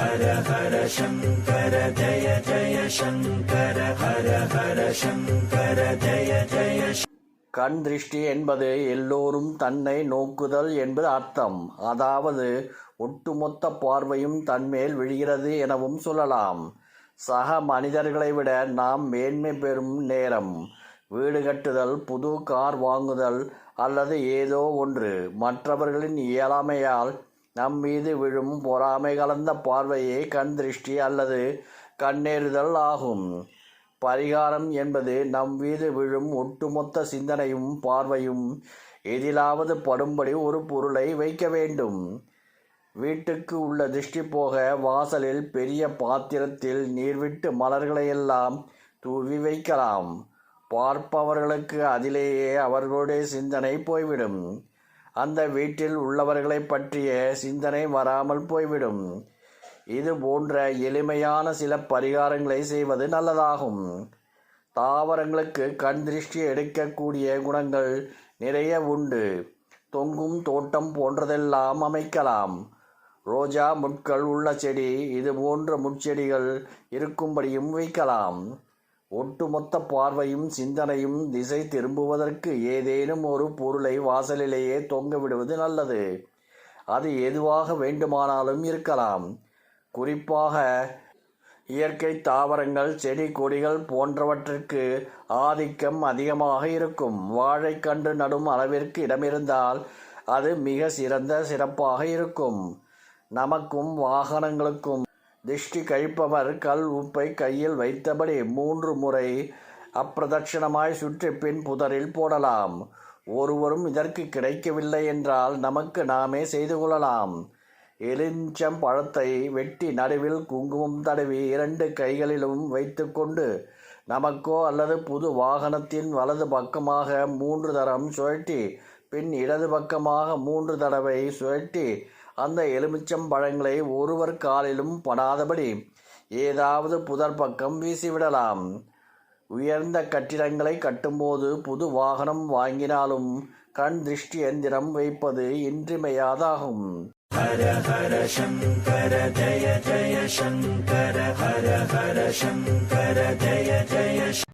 ஹர ஹர சங்கர ஜய ஜய சங்கர ஹர ஹர சங்கர ஜய ஜய கண் திருஷ்டி என்பது எல்லோரும் தன்னை நோக்குதல் என்பது அர்த்தம். அதாவது ஒட்டுமொத்த பார்வையும் தன்மேல் விழுகிறது எனவும் சொல்லலாம். சக மனிதர்களை விட நாம் மேன்மை பெறும் நேரம். வீடு கட்டுதல் புது கார் வாங்குதல் அல்லது ஏதோ ஒன்று. மற்றவர்களின் இயலாமையால் நம் மீது விழும் பொறாமை கலந்த பார்வையே கண் திருஷ்டி அல்லது கண்ணேறுதல் ஆகும். பரிகாரம் என்பது நம் மீது விழும் ஒட்டுமொத்த சிந்தனையும் பார்வையும் எதிலாவது படும்படி ஒரு பொருளை வைக்க வேண்டும். வீட்டுக்கு உள்ள திருஷ்டி போக வாசலில் பெரிய பாத்திரத்தில் நீர்விட்டு மலர்களையெல்லாம் தூவி வைக்கலாம். பார்ப்பவர்களுக்கு அதிலேயே அவர்களுடைய சிந்தனை போய்விடும். அந்த வீட்டில் உள்ளவர்களைப் பற்றிய சிந்தனை வராமல் போய்விடும். இது போன்ற எளிமையான சில பரிகாரங்களை செய்வது நல்லதாகும். தாவரங்களுக்கு கண் திருஷ்டி எடுக்கக்கூடிய குணங்கள் நிறைய உண்டு. தொங்கும் தோட்டம் போன்றதெல்லாம் அமைக்கலாம். ரோஜா முட்கள் உள்ள செடி இது போன்ற முட்செடிகள் இருக்கும்படியும் வைக்கலாம். ஒட்டுமொத்த பார்வையும் சிந்தனையும் திசை திரும்புவதற்கு ஏதேனும் ஒரு பொருளை வாசலிலேயே தொங்க விடுவது நல்லது. அது எதுவாக வேண்டுமானாலும் இருக்கலாம். குறிப்பாக இயற்கை தாவரங்கள் செடி கொடிகள் போன்றவற்றிற்கு ஆதிக்கம் அதிகமாக இருக்கும். வாழைக்கன்று நடும் அளவிற்கு இடமிருந்தால் அது மிக சிறந்த சிறப்பாக இருக்கும். நமக்கும் வாகனங்களுக்கும் திஷ்டி கழிப்பவர் கல் உப்பை கையில் வைத்தபடி மூன்று முறை அப்பிரதட்சிணமாய் சுற்றி பின் புதரில் போடலாம். ஒருவரும் இதற்கு கிடைக்கவில்லை என்றால் நமக்கு நாமே செய்து கொள்ளலாம். எலிஞ்சம் பழத்தை வெட்டி நடுவில் குங்குமம் தடவி இரண்டு கைகளிலும் வைத்துக்கொண்டு நமக்கோ அல்லது புது வாகனத்தின் வலது பக்கமாக மூன்று தரம் சுழட்டி பின் இடது பக்கமாக மூன்று தடவை சுழட்டி அந்த எலுமிச்சம் பழங்களை ஒருவர் காலிலும் படாதபடி ஏதாவது புதர் பக்கம் வீசிவிடலாம். உயர்ந்த கட்டிடங்களை கட்டும்போது புது வாகனம் வாங்கினாலும் கண் திருஷ்டி எந்திரம் வைப்பது இன்றிமையாதாகும். ஹர ஹர சங்கர ஜய ஜய சங்கர ஹர ஹர சங்கர ஜய ஜய